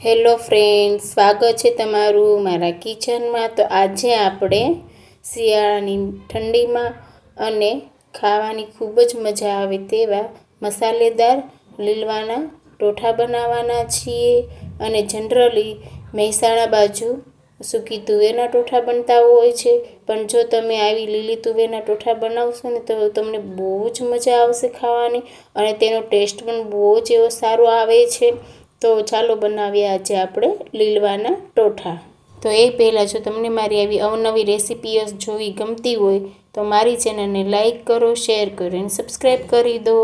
Hello friend સ્વાગત છે તમારું મારા કિચનમાં. તો આજે આપણે શિયાળાની ઠંડીમાં અને ખાવાની ખૂબ જ મજા આવે તેવા મસાલેદાર લીલવાના ટોઠા બનાવવાના છીએ અને જનરલી મહેસાણા બાજુ સૂકી તુવેરના ટોઠા બનતા હોય છે. પણ જો તમે આવી લીલી તુવેરના ટોઠા બનાવશો ને તો તમને બહુ જ મજા આવશે ખાવાની અને તેનો ટેસ્ટ પણ બહુ જ એવો સારો આવે છે. તો ચાલો બનાવીએ આજે આપણે લીલવાના ટોઠા. તો એ પહેલાં જો તમને મારી આવી અવનવી રેસીપીઓ જોવી ગમતી હોય, તો મારી ચેનલને લાઈક કરો, શેર કરો અને સબસ્ક્રાઈબ કરી દો.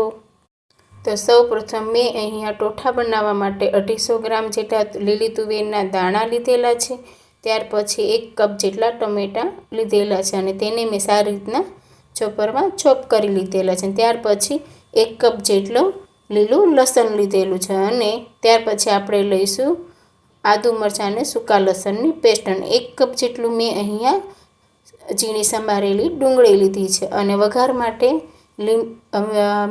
તો સૌ પ્રથમ મેં અહીંયા ટોઠા બનાવવા માટે અઢીસો ગ્રામ જેટલા લીલી તુવેરના દાણા લીધેલા છે. ત્યાર પછી એક કપ જેટલા ટમેટાં લીધેલા છે અને તેને મેં સારી રીતના ચોપરમાં ચોપ કરી લીધેલા છે. ત્યાર પછી એક કપ જેટલો લીલું, લસણ લીધેલું છે અને ત્યાર પછી આપણે લઈશું આદુ મરચાં અને સૂકા લસણની પેસ્ટ. અને એક કપ જેટલું મેં અહીંયા ઝીણી સંભારેલી ડુંગળી લીધી છે. અને વઘાર માટે લીમ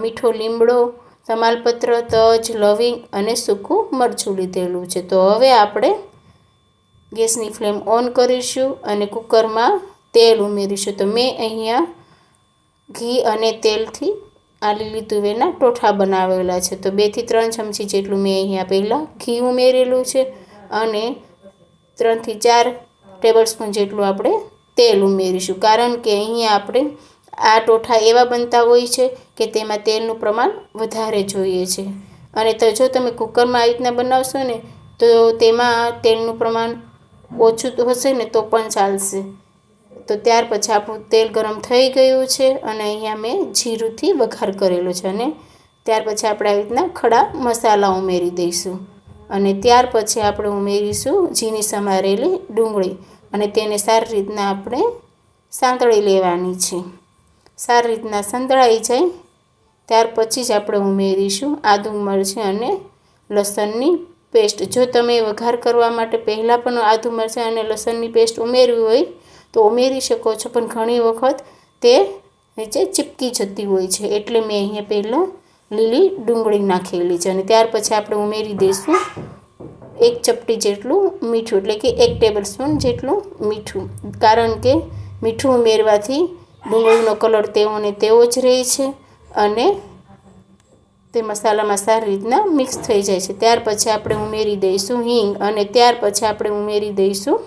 મીઠો લીમડો, તમાલપત્ર, તજ, લવિંગ અને સૂકું મરચું લીધેલું છે. તો હવે આપણે ગેસની ફ્લેમ ઓન કરીશું અને કુકરમાં તેલ ઉમેરીશું. તો મેં અહીંયા ઘી અને તેલથી આ લીલી તુવેરના ટોઠા બનાવેલા છે. તો બેથી ત્રણ ચમચી જેટલું મેં અહીંયા પહેલાં ઘી ઉમેરેલું છે અને ત્રણથી ચાર ટેબલ સ્પૂન જેટલું આપણે તેલ ઉમેરીશું. કારણ કે અહીંયા આપણે આ ટોઠા એવા બનતા હોય છે કે તેમાં તેલનું પ્રમાણ વધારે જોઈએ છે. અને તો જો તમે કુકરમાં આવી રીતના બનાવશો ને, તો તેમાં તેલનું પ્રમાણ ઓછું હશે ને તો પણ ચાલશે. તો ત્યાર પછી આપણું તેલ ગરમ થઈ ગયું છે અને અહીંયા મેં જીરુંથી વઘાર કરેલો છે અને ત્યાર પછી આપણે આવી રીતના ખડા મસાલા ઉમેરી દઈશું. અને ત્યાર પછી આપણે ઉમેરીશું ઝીણી સમારેલી ડુંગળી અને તેને સારી રીતના આપણે સાંતળી લેવાની છે. સારી રીતના સંતળાઈ જાય ત્યાર પછી જ આપણે ઉમેરીશું આદુ મરચી અને લસણની પેસ્ટ. જો તમે વઘાર કરવા માટે પહેલાં પણ આદુ મરચાં અને લસણની પેસ્ટ ઉમેરવી હોય તો ઉમેરી શકો છો, પણ ઘણી વખત તે નીચે ચીપકી જતી હોય છે. એટલે મેં અહીંયા પહેલાં લીલી ડુંગળી નાખેલી છે અને ત્યાર પછી આપણે ઉમેરી દઈશું એક ચપટી જેટલું મીઠું, એટલે કે એક ટેબલ સ્પૂન જેટલું મીઠું. કારણ કે મીઠું ઉમેરવાથી ડુંગળીનો કલર તેવો ને તેવો જ રહે છે અને તે મસાલામાં સારી રીતના મિક્સ થઈ જાય છે. ત્યાર પછી આપણે ઉમેરી દઈશું હિંગ અને ત્યાર પછી આપણે ઉમેરી દઈશું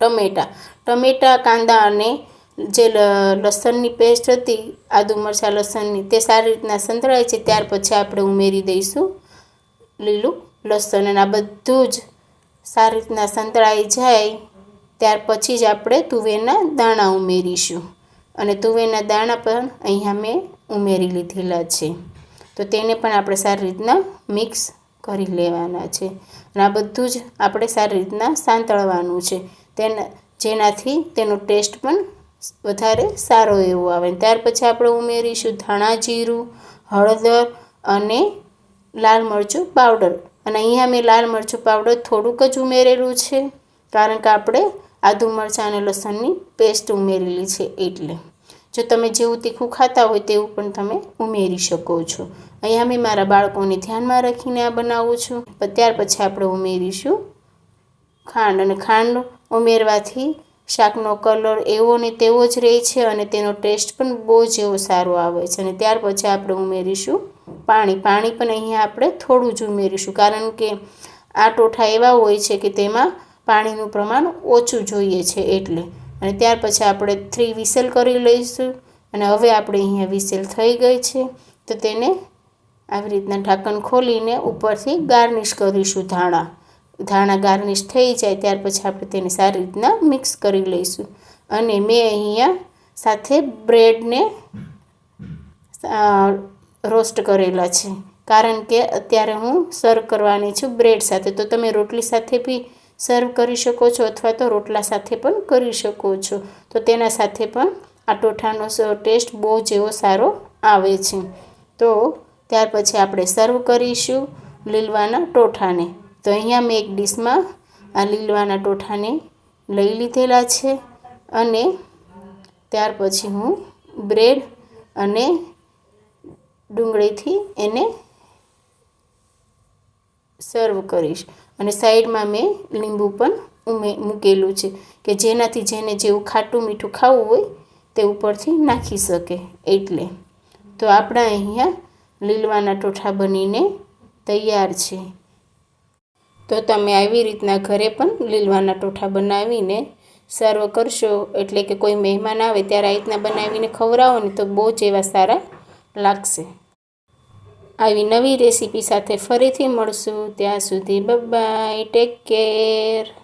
ટમેટાં. ટમેટાં, કાંદા અને જે લસણની પેસ્ટ હતી, આદુ મરચાં, લસણની, તે સારી રીતના સંતળાય છે. ત્યાર પછી આપણે ઉમેરી દઈશું લીલું લસણ અને આ બધું જ સારી રીતના સંતળાઈ જાય. ત્યાર પછી જ આપણે તુવેરના દાણા ઉમેરીશું. અને તુવેરના દાણા પણ અહીંયા મેં ઉમેરી લીધેલા છે. તો તેને પણ આપણે સારી રીતના મિક્સ કરી લેવાના છે. અને આ બધું જ આપણે સારી રીતના સાંતળવાનું છે. તેના, જેનાથી તેનો ટેસ્ટ પણ વધારે સારો એવો આવે. ત્યાર પછી આપણે ઉમેરીશું ધાણા, જીરું, હળદર અને લાલ મરચું પાવડર. અને અહીંયા મેં લાલ મરચું પાવડર થોડુંક જ ઉમેરેલું છે, કારણ કે આપણે આદુ મરચાં અને લસણની પેસ્ટ ઉમેરેલી છે એટલે. જો તમે જેવું તીખું ખાતા હોય તેવું પણ તમે ઉમેરી શકો છો. અહીંયા મેં મારા બાળકોને ધ્યાનમાં રાખીને આ બનાવું છું. ત્યાર પછી આપણે ઉમેરીશું ખાંડ. અને ખાંડ ઉમેરવાથી શાકનો કલર એવો ને તેવો જ રહે છે અને તેનો ટેસ્ટ પણ બહુ જ એવો સારો આવે છે. અને ત્યાર પછી આપણે ઉમેરીશું પાણી. પાણી પણ અહીંયા આપણે થોડું જ ઉમેરીશું કારણ કે આ ટોઠા એવા હોય છે કે તેમાં પાણીનું પ્રમાણ ઓછું જોઈએ છે એટલે. અને ત્યાર પછી આપણે થ્રી વિસલ કરી લઈશું અને હવે આપણે અહીંયા વિસલ થઈ ગઈ છે. તો તેને આવી રીતના ઢાંકણ ખોલીને ઉપરથી ગાર્નિશ કરીશું ધાણા. ધાણા ગાર્નિશ થઈ જાય ત્યાર પછી આપણે તેને સારી રીતના મિક્સ કરી લઈશું. અને મેં અહીંયા સાથે બ્રેડને રોસ્ટ કરેલા છે. કારણ કે અત્યારે હું સર્વ કરવાની છું બ્રેડ સાથે. તો તમે રોટલી સાથે બી સર્વ કરી શકો છો અથવા તો રોટલા સાથે પણ કરી શકો છો. તો તેના સાથે પણ આ ટોઠાનો ટેસ્ટ બહુ જ એવો સારો આવે છે. તો ત્યાર પછી આપણે સર્વ કરીશું લીલવાના ટોઠાને તો અહીંયા મેં એક ડીશમાં આ લીલવાના ટોઠાને લઈ લીધેલા છે અને ત્યાર પછી હું બ્રેડ અને ડુંગળીથી એને સર્વ કરીશ. અને સાઈડમાં મેં લીંબુ પણ ઉમે મૂકેલું છે કે જેનાથી જેને જેવું ખાટું મીઠું ખાવું હોય તે ઉપરથી નાખી શકે એટલે. તો આપણા અહીંયા લીલવાના ટોઠા બનીને તૈયાર છે. તો તમે આવી રીતના ઘરે પણ લીલવાના ટોઠા બનાવીને સર્વ કરશો. એટલે કે કોઈ મહેમાન આવે ત્યારે આ રીતના બનાવીને ખવડાવો ને તો બહુ જ એવા સારા લાગશે. આવી નવી રેસીપી સાથે ફરીથી મળશું. ત્યાં સુધી બબાય, ટેક કેર.